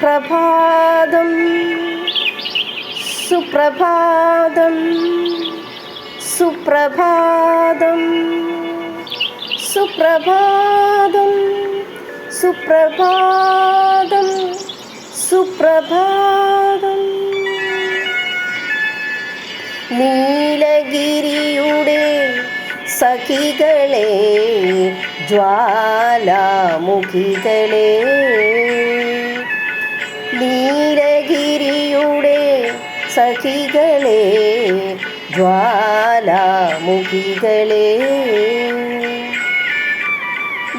സുപ്രഭാതം സുപ്രഭാതം സുപ്രഭാതം സുപ്രഭാതം സുപ്രഭാതം സുപ്രഭാതം. നീലഗിരിയുടെ സഖികളെ ജ്വാലാമുഖികളെ നീലഗിരിയുടെ സഖികളെ ജ്വാലാമുഖികളെ.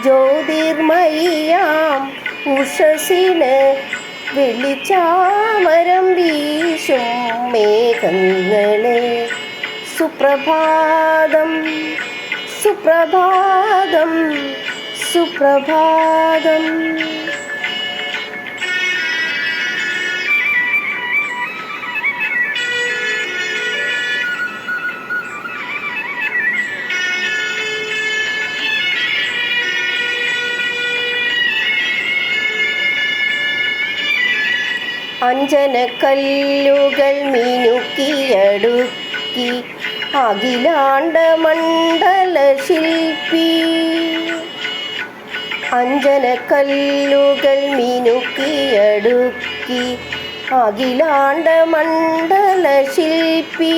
ജ്യോതിർമയ്യാം ഉഷസിന് വെളിച്ചാമരം വീശും മേഘങ്ങളെ. സുപ്രഭാതം സുപ്രഭാതം സുപ്രഭാതം. അഞ്ജനക്കല്ലുകൾ മിനുക്കിയടുക്കി അഖിലാണ്ട മണ്ഡല ശില്പി. അഞ്ജനക്കല്ലുകൾ മിനുക്കിയടുക്കി അഖിലാണ്ട മണ്ഡല ശില്പി.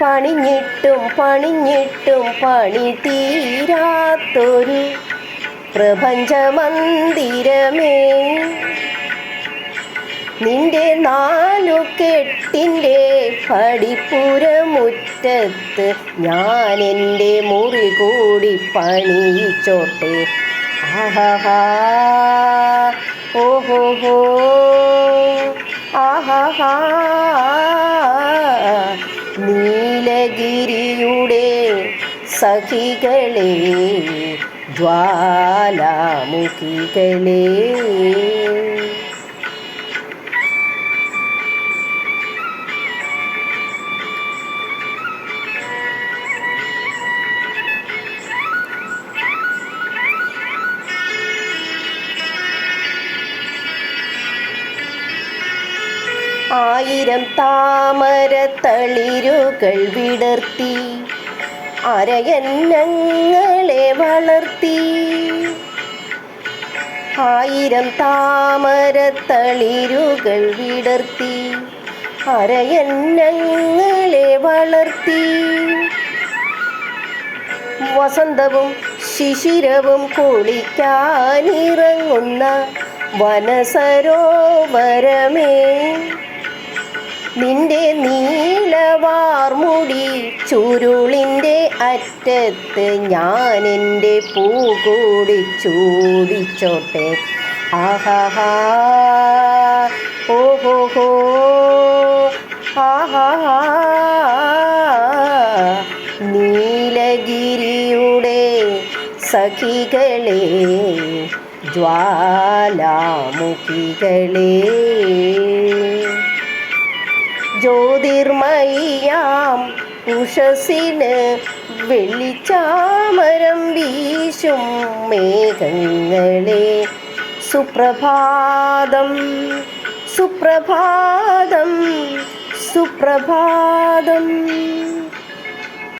പണിഞ്ഞിട്ടും പണിഞ്ഞിട്ടും പണി തീരാത്തൊരു പ്രപഞ്ചമന്ദിരമേ. നിന്റെ നാലു കെട്ടിന്റെ പടിപ്പുരമുറ്റത്ത് ഞാൻ എന്റെ മുറി കൂടി പണിയിച്ചോട്ടെ. ആഹാ ഓഹോ ഹോ ആഹാ നീലഗിരിയുടെ സഖികളെ ജ്വാലാമുഖികളെ. ആയിരം താമര തളിരുകൾ വിടർത്തി. അരയന്നങ്ങളെ വളർത്തി. ആയിരം താമര തളിരുകൾ വിടർത്തി. അരയന്നങ്ങളെ വളർത്തി. വസന്തവും ശിശിരവും കുളിക്കാനിറങ്ങുന്ന വനസരോവരമേ. നിന്റെ നീലവാർമുടി ചുരുളിന്റെ അറ്റത്ത് ഞാൻ എന്റെ പൂ കൂടി ചൂടിച്ചോട്ടെ. ആഹാ ഓഹോ ഹോ ആഹാ നീലഗിരിയുടെ സഖികളെ ജ്വാലാമുഖികളെ. ജ്യോതിർമയ്യാം. ഉഷസിന് വെളിച്ചാമരം വീശും മേഘങ്ങളെ. സുപ്രഭാതം സുപ്രഭാതം സുപ്രഭാതം.